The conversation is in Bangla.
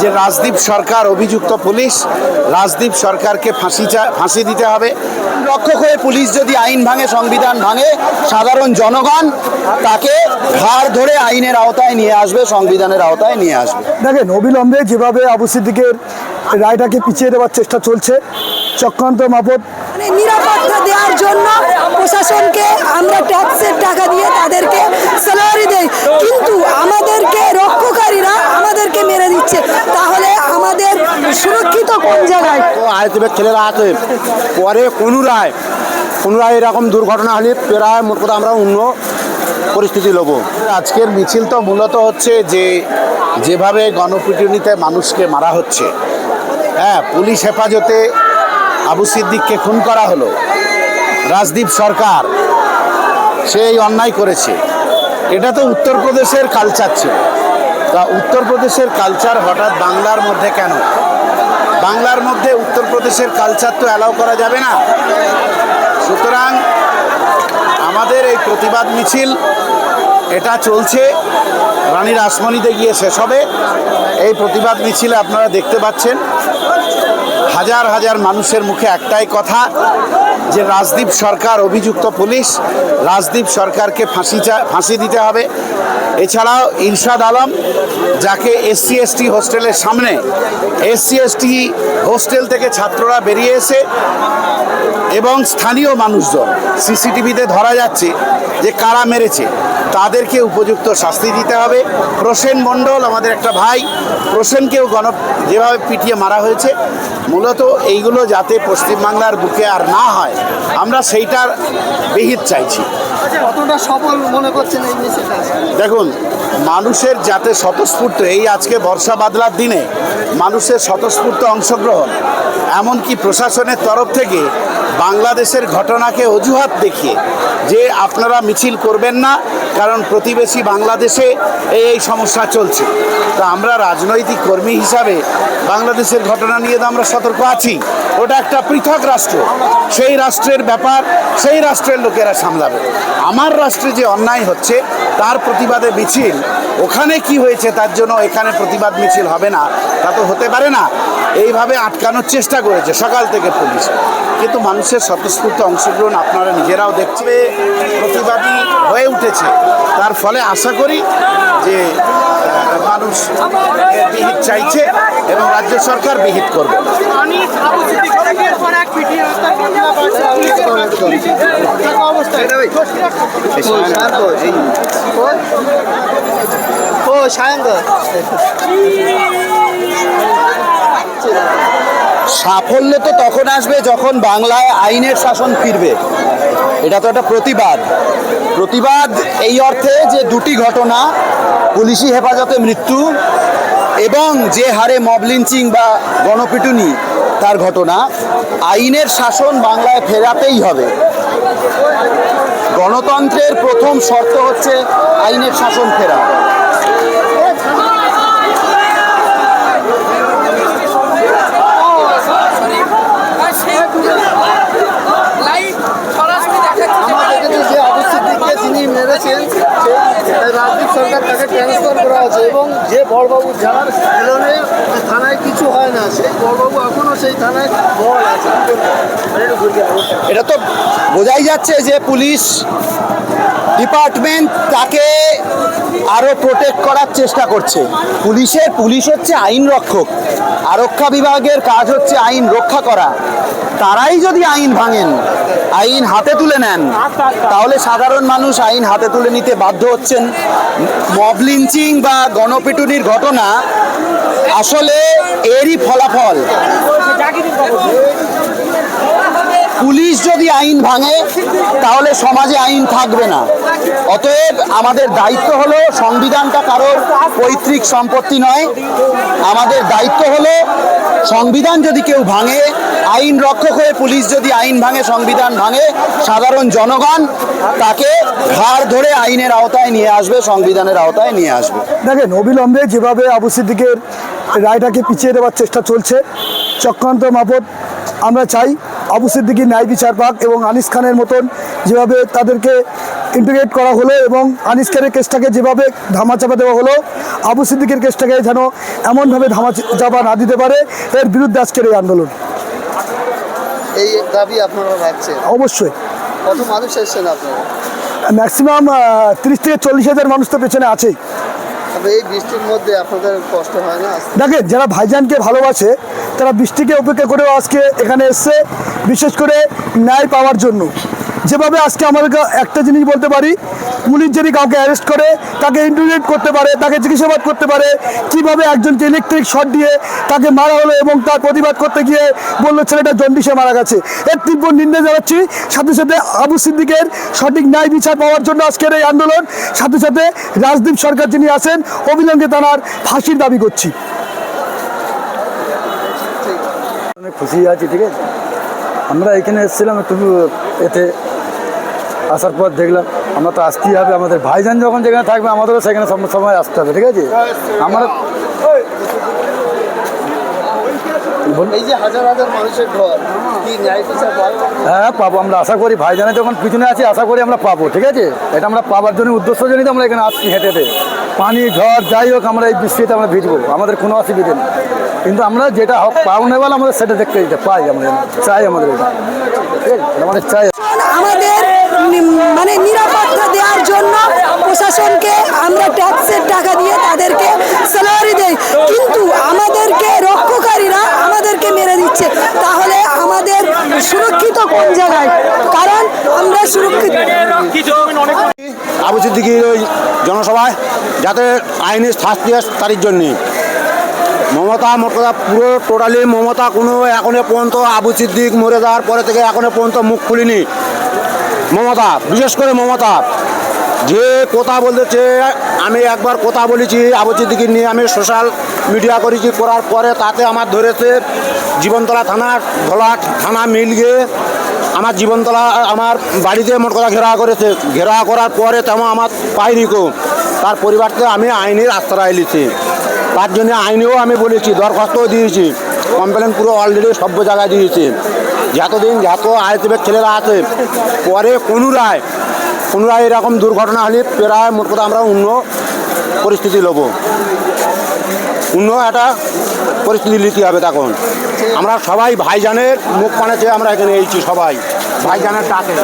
যে রাজদীপ সরকার অভিযুক্ত পুলিশ রাজদীপ সরকারকে ফাঁসি চা- ফাঁসি দিতে হবে। রক্ষক হয়ে পুলিশ যদি আইন ভাঙে সংবিধান ভাঙে সাধারণ জনগণ তাকে ঘাড় ধরে আইনের আওতায় নিয়ে আসবে সংবিধানের আওতায় নিয়ে আসবে। দেখেন অবিলম্বে যেভাবে আবু সিদ্দিকের রায়টাকে পিছিয়ে দেওয়ার চেষ্টা চলছে চক্রান্ত মাপত মানে নিরাপত্তা দেওয়ার জন্য প্রশাসনকে আমরা ট্যাক্সের টাকা দিয়ে তাদেরকে স্যালারি দেই। কিন্তু আমাদেরকে রক্ষকারীরা আমাদেরকে মেরে দিচ্ছে তাহলে আমাদের সুরক্ষিত কোন জায়গায়? ছেলেরা আছে পরে পুনরায় পুনরায় এরকম দুর্ঘটনা হলে প্রায় মোট কথা আমরা অন্য পরিস্থিতি লব। আজকের মিছিল তো মূলত হচ্ছে যে যেভাবে গণপিটুনিতে মানুষকে মারা হচ্ছে হ্যাঁ পুলিশ হেফাজতে আবু সিদ্দিককে খুন করা হলো রাজদীপ সরকার সেই অন্যায় করেছে। এটা তো উত্তরপ্রদেশের কালচার ছিল। তা উত্তরপ্রদেশের কালচার হঠাৎ বাংলার মধ্যে কেন? বাংলার মধ্যে উত্তরপ্রদেশের কালচার তো অ্যালাউ করা যাবে না। সুতরাং আমাদের এই প্রতিবাদ মিছিল, এটা চলছে। রানী রাসমণিতে গিয়ে শেষ হবে। এই প্রতিবাদ মিছিল আপনারা দেখতে পাচ্ছেন। হাজার হাজার মানুষের মুখে একটাই কথা যে রাজদীপ সরকার, অভিযুক্ত পুলিশ, রাজদীপ সরকারকে ফাঁসি ফাঁসি দিতে হবে। এছাড়াও ইরশাদ আলম, যাকে এসসি, এসটি হোস্টেলের সামনে, এসসি, এসটি হোস্টেল থেকে ছাত্ররা বেরিয়ে এসে এবং স্থানীয় মানুষজন, সিসিটিভিতে ধরা যাচ্ছে যে কারা মেরেছে। তাদেরকে উপযুক্ত শাস্তি দিতে হবে। প্রসেন মণ্ডল আমাদের একটা ভাই প্রসেনকেও গণ যেভাবে পিটিয়ে মারা হয়েছে মূলত এইগুলো যাতে পশ্চিমবাংলার বুকে আর না হয় আমরা সেইটার বিহিত চাইছি। কতটা সফল মনে করছেন এই দেখুন মানুষের যাতে স্বতঃস্ফূর্ত এই আজকে বর্ষা বাদলার দিনে মানুষের স্বতঃস্ফূর্ত অংশগ্রহণ এমনকি প্রশাসনের তরফ থেকে বাংলাদেশের ঘটনাকে অজুহাত দেখিয়ে যে আপনারা মিছিল করবেন না কারণ প্রতিবেশী বাংলাদেশে এই এই সমস্যা চলছে। তা আমরা রাজনৈতিক কর্মী হিসাবে বাংলাদেশের ঘটনা নিয়ে তো আমরা সতর্ক আছি। ওটা একটা পৃথক রাষ্ট্র। সেই রাষ্ট্রের ব্যাপার, সেই রাষ্ট্রের লোকেরা সামলাবে। আমার রাষ্ট্রে যে অন্যায় হচ্ছে, তার প্রতিবাদে মিছিল, ওখানে কি হয়েছে তার জন্য এখানে প্রতিবাদ মিছিল হবে না, তা তো হতে পারে না। এইভাবে আটকানোর চেষ্টা করেছে সকাল থেকে পুলিশ। কিন্তু মানুষের স্বতঃস্ফূর্ত অংশগ্রহণ আপনারা নিজেরাও দেখছে প্রতিবাদী হয়ে উঠেছে। তার ফলে আশা করি যে মানুষ বিহিত চাইছে এবং রাজ্য সরকার বিহিত করবে। ও সায়ন্ত সাফল্য তো তখন আসবে যখন বাংলায় আইনের শাসন ফিরবে। এটা তো একটা প্রতিবাদ। প্রতিবাদ এই অর্থে যে দুটি ঘটনা, পুলিশি হেফাজতে মৃত্যু এবং যে হারে মব লিঞ্চিং বা গণপিটুনি, তার ঘটনা। আইনের শাসন বাংলায় ফেরাতেই হবে। গণতন্ত্রের প্রথম শর্ত হচ্ছে আইনের শাসন ফেরা আমরা দেখেছি যে আবু সিদ্দিককে যিনি মেরেছেন সেই রাজদীপ সরকার তাকে ট্রান্সফার করা আছে এবং যে বড়বাবু যার এলনে থানায় কিছু হয় না, সেই বড়বাবু এখনও সেই থানায় বল আছে। এটা তো বোঝাই যাচ্ছে যে পুলিশ ডিপার্টমেন্ট তাকে আরও প্রোটেক্ট করার চেষ্টা করছে। পুলিশের, পুলিশ হচ্ছে আইন রক্ষক। আরক্ষা বিভাগের কাজ হচ্ছে আইন রক্ষা করা। তারাই যদি আইন ভাঙেন, আইন হাতে তুলে নেন, তাহলে সাধারণ মানুষ আইন হাতে তুলে নিতে বাধ্য হচ্ছেন। মব লিঞ্চিং বা গণপিটুনির ঘটনা আসলে এরই ফলাফল পুলিশ যদি আইন ভাঙে, তাহলে সমাজে আইন থাকবে না। অতএব আমাদের দায়িত্ব হলো সংবিধানটা কারোর পৈতৃক সম্পত্তি নয়। আমাদের দায়িত্ব হলো সংবিধান যদি কেউ ভাঙে, আইন রক্ষক হয়ে পুলিশ যদি আইন ভাঙে, সংবিধান ভাঙে, সাধারণ জনগণ তাকে ঘাড় ধরে আইনের আওতায় নিয়ে আসবে, সংবিধানের আওতায় নিয়ে আসবে। দেখেন, অবিলম্বে যেভাবে আবু সিদ্দিকের রায়টাকে পিছিয়ে দেওয়ার চেষ্টা চলছে, চক্রান্ত মাপত আমরা চাই আবু সিদ্দিকি ন্যায় বিচার পাক এবং আনিস খানের মতন যেভাবে তাদেরকে ইন্টিগ্রেট করা হলো এবং আনিস খানের কেসটাকে যেভাবে ধামাচাপা দেওয়া হলো আবু সিদ্দিকের কেসটাকে যেন এমনভাবে ধামাচাপা না দিতে পারে এর বিরুদ্ধে আজকের এই আন্দোলন। এই দাবি আপনারা রাখছেন? অবশ্যই। কত মানুষ এসেছেন আপনারা? ম্যাক্সিমাম তিরিশ থেকে চল্লিশ হাজার মানুষ তো পেছনে আছেই। এই বৃষ্টির মধ্যে আপনাদের কষ্ট হয় না? দেখেন যারা ভাইজানকে ভালোবাসে তারা বৃষ্টিকে উপেক্ষা করেও আজকে এখানে এসছে। বিশেষ করে ন্যায় পাওয়ার জন্য। যেভাবে আজকে আমাদের একটা জিনিস বলতে পারি, পুলিশ যদি কাউকে অ্যারেস্ট করে, তাকে ইন্টারনেট করতে পারে, তাকে জিজ্ঞাসাবাদ করতে পারে, কীভাবে একজনকে ইলেকট্রিক শট দিয়ে তাকে মারা হলো এবং তার প্রতিবাদ করতে গিয়ে বলল ছেলেটা জন্ডিসে মারা গেছে। এর তীব্র নিন্দা জানাচ্ছি। সাথে সাথে আবু সিদ্দিকের সঠিক ন্যায় বিচার পাওয়ার জন্য আজকের এই আন্দোলন। সাথে সাথে রাজদীপ সরকার যিনি আছেন, অবিলম্বে তার ফাঁসির দাবি করছি। খুশি আছি, ঠিক আছে? আমরা এখানে এসেছিলাম একটু এতে আসার পর দেখলাম আমরা তো আসতেই হবে। আমাদের ভাইজান যখন যেখানে থাকবে আমাদেরও সেখানে সময় আসতে হবে ঠিক আছে? আমরা হ্যাঁ? পাবো। আমরা আশা করি ভাইজানের যখন পিছনে আছি আশা করি আমরা পাবো ঠিক আছে? এটা আমরা পাওয়ার জন্য উদ্দেশ্য জন্যই তো আমরা এখানে আসছি হেঁটে। পানি ঝড় যাই হোক আমরা এই বৃষ্টিতে আমরা ভিজবো। আমাদের কোনো অসুবিধে নেই। কিন্তু আমরা যেটা হক পাওনেওয়ালা আমাদের সেটা দেখতে দিতে পাই আমাদের চাই আমাদের এটা। আমাদের চাই। আমাদের মানে নিরাপত্তা দেওয়ার জন্য প্রশাসনকে আমরা ট্যাক্সের টাকা দিয়ে তাদেরকে স্যালারি দেই। কিন্তু আমাদেরকে রক্ষকারীরা আমাদেরকে মেরে দিচ্ছে। তাহলে আমাদের সুরক্ষিত কোন জায়গায়? কারণ আমরা সুরক্ষিত। আবু সিদ্দিকির ওই জনসভায় যাতে আইনি শাস্তি হয় তার জন্যে। মমতা কথা পুরো টোটালি মমতা কোনো এখনও পর্যন্ত আবু সিদ্দিক মরে যাওয়ার পরে থেকে এখনও পর্যন্ত মুখ খুলিনি। মমতা, বিশেষ করে মমতা, যে কথা বলতেছে আমি একবার কথা বলেছি আবু সিদ্দিকির নিয়ে, আমি সোশ্যাল মিডিয়া করেছি, করার পরে তাতে আমার ধরেছে, জীবনতলা থানার ধলা থানা মিল গিয়ে আমার জীবনতলা, আমার বাড়িতে মোট কথা ঘেরা করেছে। ঘেরা করার পরে তেমন আমার পাইনি কেউ। তার পরিবারকে আমি আইনের আশ্রয় নিয়েছি। তার জন্য আইনেও আমি বলেছি, দরখাস্তও দিয়েছি। কমপ্লেন পুরো অলরেডি সব জায়গায় দিয়েছি। যতদিন যত আইএসএফের ছেলেরা আছে, পরে পুনরায় পুনরায় এরকম দুর্ঘটনা হলে প্রায় মোট কথা আমরা অন্য পরিস্থিতি নেব অন্য একটা পরিস্থিতি নিতে হবে তখন। আমরা সবাই ভাইজানের মুখ পানেছে আমরা এখানে এইছি সবাই, ভাইজানের ডাকে।